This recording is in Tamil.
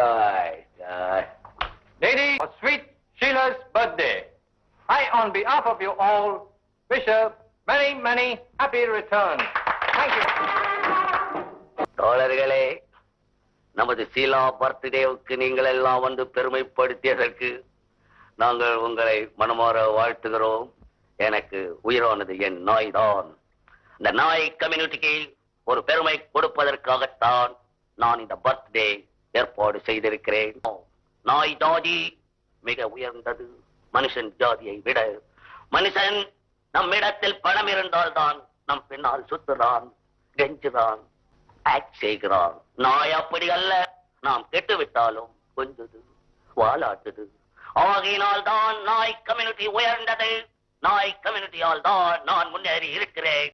die, die. Lady, for sweet Sheila's birthday, I, on behalf of you all, wish her many, many happy returns. Thank you. தோழர்களே நமது சீலா பர்த்டேவுக்கு நீங்கள் எல்லாம் வந்து பெருமைப்படுத்தியதற்கு நாங்கள் உங்களை மனமாற வாழ்த்துகிறோம் எனக்கு உயிரானது என் நாய் தான் இந்த நாய் கம்யூனிட்டிக்கு ஒரு பெருமை கொடுப்பதற்காகத்தான் நான் இந்த பர்த்டே ஏற்பாடு செய்திருக்கிறேன். நாய் ஜாதி மிக உயர்ந்தது. மனுஷன் ஜாதியை விட மனுஷன் நம்மிடத்தில் பணம் இருந்தால்தான் நம் பின்னால் சுத்துறான் கெஞ்சுறான் ஆக்ட் செய்கிறான். நாய் அப்படி அல்ல. நாம் கெட்டுவிட்டாலும் கொஞ்சது வாலாட்டுது. ஆகையினால் தான் நாய் கம்யூனிட்டி உயர்ந்தது. நாய் கம்யூனிட்டியால் தான் நான் முன்னேறி இருக்கிறேன்.